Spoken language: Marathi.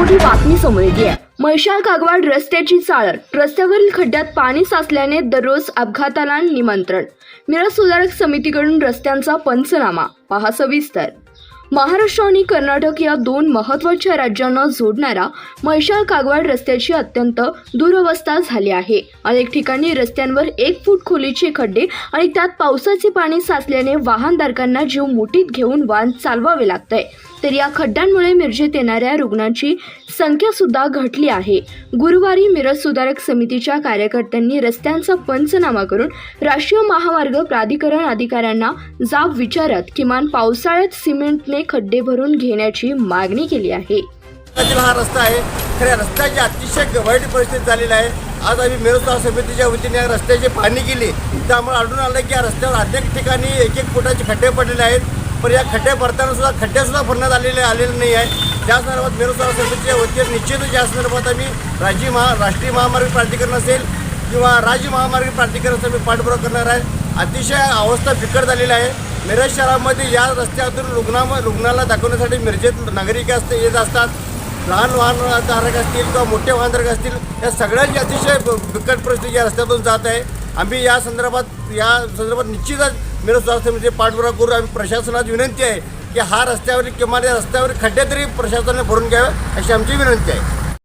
मोठी बातमी समोर येते. आहे म्हैशाळ कागवाड रस्त्याची चाळ रस्त्यावरील खड्ड्यात पाणी साचल्याने दररोज अपघाताला निमंत्रण. मिरज सुधारक समितीकडून रस्त्यांचा पंचनामा. पहा सविस्तर महाराष्ट्र आणि कर्नाटक या दोन महत्त्वाच्या राज्यांना जोडणारा म्हैशाळ कागवाड रस्त्याची अत्यंत दुरवस्था झाली आहे. अनेक ठिकाणी रस्त्यांवर एक फूट खोलीचे खड्डे आणि त्यात पावसाचे पाणी साचल्याने वाहनधारकांना जीव मुठीत घेऊन वाहन चालवावे लागतंय. तर या खड्ड्यांमुळे मिरजेत येणाऱ्या रुग्णांची संख्या सुद्धा घटली आहे. गुरुवारी मिरज सुधारक समितीच्या कार्यकर्त्यांनी रस्त्यांचा पंचनामा करून राष्ट्रीय महामार्ग प्राधिकरण अधिकाऱ्यांना जाब विचारत किमान पावसाळ्यात सिमेंटने खड्डे भरून घेण्याची मागणी केली आहे. हा रस्ता आहे. खऱ्या रस्त्याची अतिशय वाईट परिस्थिती झालेली आहे. आज आम्ही मिरजगाव समितीच्या वतीने या रस्त्याची पाहणी केली. त्यामुळे आढळून आलं की या रस्त्यावर अनेक ठिकाणी एक एक फुटाचे खड्डे पडलेले आहेत. पण या खड्डे भरताना सुद्धा खड्ड्यासुद्धा भरण्यात आलेले आलेले नाही आहे त्या संदर्भात बेरोजगार समितीच्या वतीने निश्चितच या संदर्भात आम्ही राज्य महा राष्ट्रीय महामार्ग प्राधिकरण असेल किंवा राज्य महामार्ग प्राधिकरणाचा मी पाठपुरावा करणार आहे. अतिशय अवस्था बिकट झालेली आहे. मिरज शहरामध्ये या रस्त्यातून रुग्णा रुग्णाला दाखवण्यासाठी मिरजेत नागरिक असते येत असतात. लहान वाहनधारक असतील किंवा मोठे वाहनधारक असतील या सगळ्यांची अतिशय बिकट परिस्थिती या रस्त्यातून जात आहे. आम्ही या संदर्भात या संदर्भात निश्चितच मिरज समिती पाठपुरा करू. आम्ही प्रशासनात विनंती आहे की हा रस्त्यावरील किमान या रस्त्यावरील खड्डे तरी प्रशासनाने भरून घ्यावे अशी आमची विनंती आहे.